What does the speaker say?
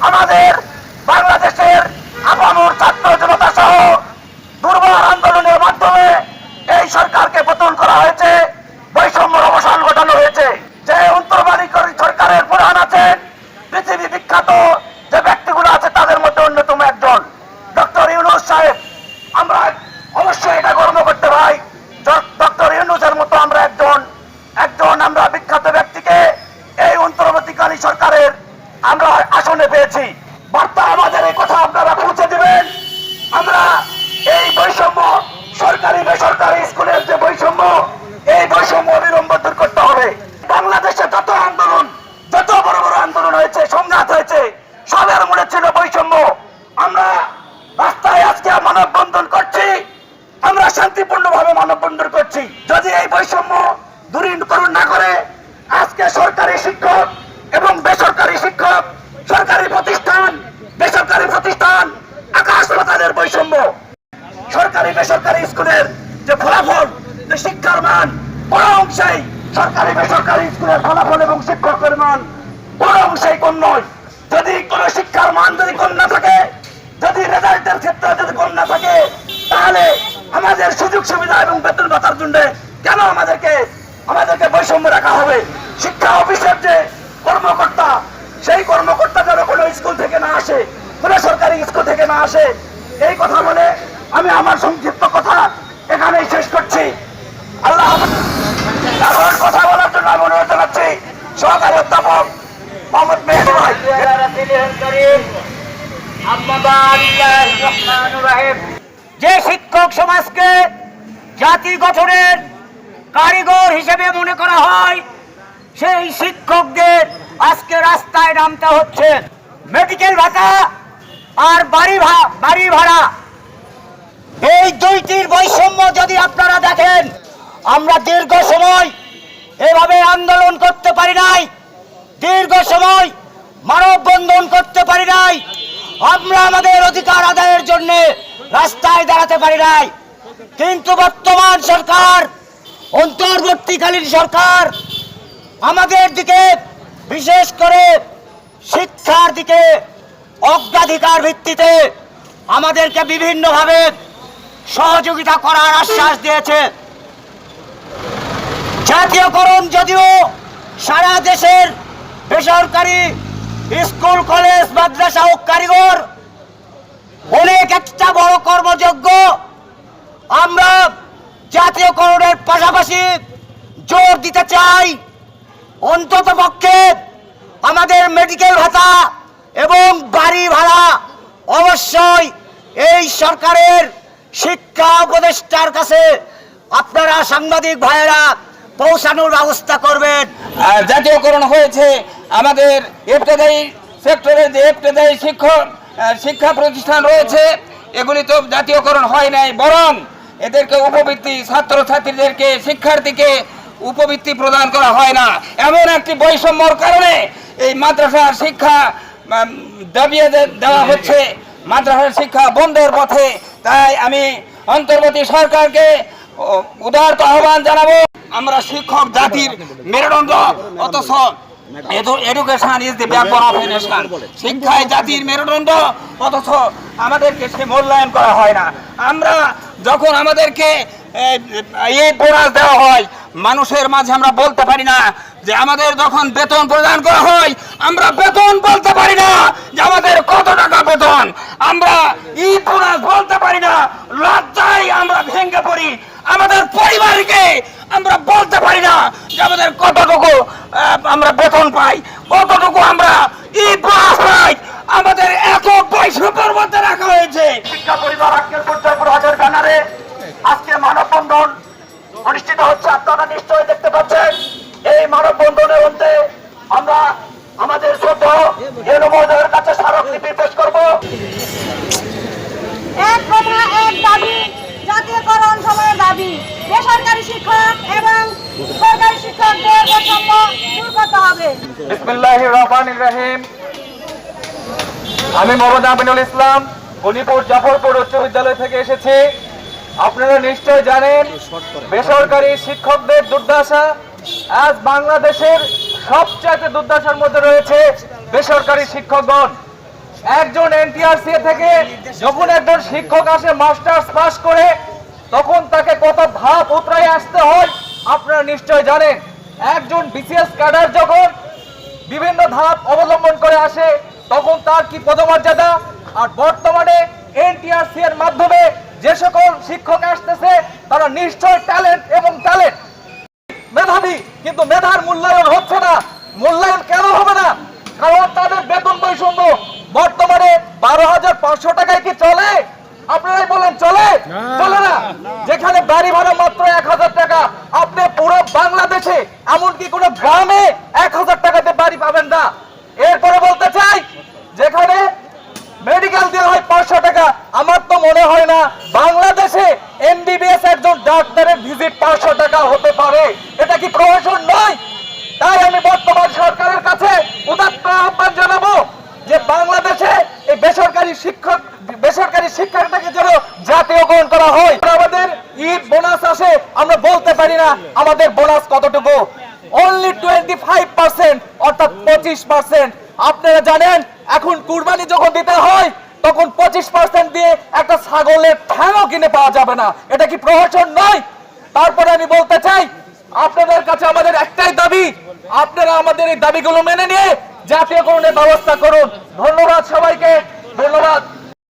আমাদের বাংলাদেশের আপামর ছাত্র জনতা সহ দুর্বার আন্দোলনের মাধ্যমে এই সরকারকে পতন করা হয়েছে বৈষম্যর অবসান ঘটানো হয়েছে যে অন্তর্বাণীকারী সরকারের প্রধান আছেন পৃথিবী বিখ্যাত যে ব্যক্তিগুলো আছে তাদের মধ্যে অন্যতম একজন ডক্টর ইউনুস সাহেব আমরা অবশ্যই এটা গর্ব করতে ভাই ডক্টর ইউনুসের মতো আমরা একজন একজন আমরা বিখ্যাত ব্যক্তিকে এই অন্তর্বর্তীকালী সরকারের আমরা আসনে পেয়েছি বার্তা আমাদের এই কথা আপনারা পৌঁছে দিবেন আমরা এই বৈষম্য সরকারি বেসরকারি স্কুলের যে বৈষম্য এই বৈষম্য অবিলম্ব দূর করতে হবে বাংলাদেশে যত আন্দোলন যত বড় বড় আন্দোলন হয়েছে সংঘাত হয়েছে সবের মনে ছিল বৈষম্য আমরা রাস্তায় আজকে মানববন্ধন করছি আমরা শান্তিপূর্ণভাবে মানববন্ধন করছি। যদি এই বৈষম্য দূরীকরণ না করে, আজকে সরকারি শিক্ষক এবং বেসরকারি শিক্ষক, সরকারি প্রতিষ্ঠান, বেসরকারি প্রতিষ্ঠান, আকাশ পাতালের বৈষম্য, সরকারি বেসরকারি স্কুলের যে ফলাফল, যে শিক্ষার মান, বড় অংশেই সরকারি বেসরকারি স্কুলের ফলাফল এবং শিক্ষকের মান, বড় অংশেই কম নয়। যদি কোন শিক্ষার মান যদি কম না থাকে, যদি রেজাল্টের ক্ষেত্রে যদি কম না থাকে, তাহলে আমাদের সুযোগ সুবিধা এবং বেতন ভাতার জন্য কেন আমাদেরকে আমাদেরকে বৈষম্য রাখা হবে? শিক্ষা অফিসের যে কর্মকর্তা, সেই কর্মকর্তা যেন কোনো স্কুল থেকে না আসে, কোনো সরকারি স্কুল থেকে না আসে, এই কথা বলে আমি আমার সংক্ষিপ্ত কথা এখানেই শেষ করছি। আল্লাহ কথা বলার জন্য আমি অনুরোধ জানাচ্ছি, সহকারী অধ্যাপক মোহাম্মদ ভাই। যে শিক্ষক সমাজকে জাতি গঠনের কারিগর হিসেবে মনে করা হয়, সেই শিক্ষকদের আজকে রাস্তায় নামতে হচ্ছে। মেডিকেল ভাতা আর বাড়ি বাড়ি ভাড়া। এই দুইটির বৈষম্য যদি আপনারা দেখেন, আমরা দীর্ঘ সময় এভাবে আন্দোলন করতে পারি নাই, দীর্ঘ সময় মানববন্ধন করতে পারি নাই। আমরা আমাদের অধিকার আদায়ের জন্য রাস্তায় দাঁড়াতে পারি নাই। কিন্তু বর্তমান সরকার, অন্তর্বর্তীকালীন সরকার, আমাদের দিকে বিশেষ করে শিক্ষার দিকে অগ্রাধিকার ভিত্তিতে আমাদেরকে বিভিন্নভাবে সহযোগিতা করার আশ্বাস দিয়েছে। জাতীয়করণ যদিও সারা দেশের বেসরকারি স্কুল, কলেজ, মাদ্রাসা ও কারিগর অনেক একটা বড় কর্মযোগ্য আমরা জাতীয়করণের পাশাপাশি জোর দিতে চাই। অন্তত পক্ষে আমাদের মেডিকেল ভাতা এবং বাড়ি ভাড়া অবশ্যই এই সরকারের শিক্ষা উপদেষ্টার কাছে আপনারা সাংবাদিক ভাইয়েরা পৌঁছানোর ব্যবস্থা করবেন। জাতীয়করণ হয়েছে আমাদের ইবতদায়ী সেক্টরে যে ইবতদায়ী শিক্ষক শিক্ষা প্রতিষ্ঠান রয়েছে, এগুলি তো জাতীয়করণ হয় নাই, বরং এদেরকে উপবৃত্তি ছাত্রছাত্রীদেরকে শিক্ষার্থীকে উপবৃত্তি প্রদান করা হয় না। এমন একটি বৈষম্যর কারণে এই মাদ্রাসার শিক্ষা দাবিয়ে দেওয়া হচ্ছে। মাদ্রাসার শিক্ষা বন্ধের পথে। তাই আমি অন্তর্বর্তী সরকারকে উদারত আহ্বান জানাব, আমরা শিক্ষক জাতির মেরুদণ্ড, অথচ education is the backbone of nation শিক্ষায় জাতির মেরুদণ্ড অথচ আমাদেরকে সে মূল্যায়ন করা হয় না। আমরা যখন আমাদেরকে এই বোনাস দেওয়া হয় মানুষের মাঝে আমরা বলতে পারি না যে আমাদের যখন বেতন প্রদান করা হয় আমরা বেতন বলতে পারি না যে আমাদের কত টাকা বেতন। আমরা ই বোনাস বলতে পারি না লজ্জায় আমরা ভেঙে পড়ি। আমাদের পরিবারকে আমরা বলতে পারি না যে আমাদের কতটুকু আমরা বেতন পাই। কতটুকু আমরা ই পাই? আমাদের এত পয়সা মধ্যে রাখা হয়েছে। শিক্ষা পরিবার আজকের পর্যায়ে হাজার ব্যানারে আজকে মানববন্ধন অনুষ্ঠিত হচ্ছে। আপনারা নিশ্চয় দেখতে পাচ্ছেন, এই মানববন্ধনের মধ্যে আমরা আমাদের শ্রদ্ধ এর মহোদয়ের কাছে স্মারকলিপি পেশ আমি মোহাম্মদ আমিনুল ইসলাম, গণিপুর জাফরপুর উচ্চ বিদ্যালয় থেকে এসেছি। আপনারা নিশ্চয় জানেন, বেসরকারি শিক্ষকদের দুর্দশা আজ বাংলাদেশের সবচাইতে দুর্দশার মধ্যে রয়েছে বেসরকারি শিক্ষকগণ। একজন এনটিআরসি থেকে যখন একজন শিক্ষক আসে, মাস্টার্স পাস করে, তখন তাকে কত ধাপ উতরাই আসতে হয়, আপনারা নিশ্চয় জানেন। একজন বিসিএস ক্যাডার যখন বিভিন্ন ধাপ অবলম্বন করে আসে তখন তার কি পদমর্যাদা? আর বর্তমানে এনটিআরসি এর মাধ্যমে যে সকল শিক্ষক আসতেছে তারা নিশ্চয় ট্যালেন্ট এবং ট্যালেন্ট মেধাবী কিন্তু মেধার মূল্যায়ন হচ্ছে না। মূল্যায়ন কেন হবে না? কারণ তাদের বেতন বৈষম্য। বর্তমানে বারো হাজার পাঁচশো টাকায় কি চলে? আপনারাই বলেন চলে? চলে না। যেখানে বাড়ি ভাড়া মাত্র এক হাজার টাকা পুরো বাংলাদেশে, এমনকি কোন গ্রামে এক হাজার টাকাতে বাড়ি পাবেন না। এরপরে বলতে চাই, যেখানে মেডিকেল দেওয়া হয় পাঁচশো টাকা, আমার তো মনে হয় না বাংলাদেশে এমবিবিএস একজন ডাক্তারের ভিজিট পাঁচশো টাকা হতে পারে। এটা কি প্রহসন নয়? তাই আমি বর্তমান সরকারের কাছে আহ্বান জানাব যে বাংলাদেশে এই বেসরকারি শিক্ষক বেসরকারি শিক্ষাটাকে যেন জাতীয়করণ করা হয় আমাদের ঈদ বোনাস আসে বলতে পারি না, আমাদের বোনাস কতটুকু? অনলি টোয়েন্টি ফাইভ পার্সেন্ট অর্থাৎ পঁচিশ পার্সেন্ট আপনারা জানেন, এখন কুরবানি যখন দিতে হয়, তখন পঁচিশ পার্সেন্ট দিয়ে একটা ছাগলের ঠ্যাংও কিনে পাওয়া যাবে না। এটা কি প্রহসন নয়? তারপরে আমি বলতে চাই, আপনাদের কাছে আমাদের একটাই দাবি, আপনারা আমাদের এই দাবিগুলো মেনে নিয়ে জাতীয়করণের ব্যবস্থা করুন। ধন্যবাদ সবাইকে, ধন্যবাদ।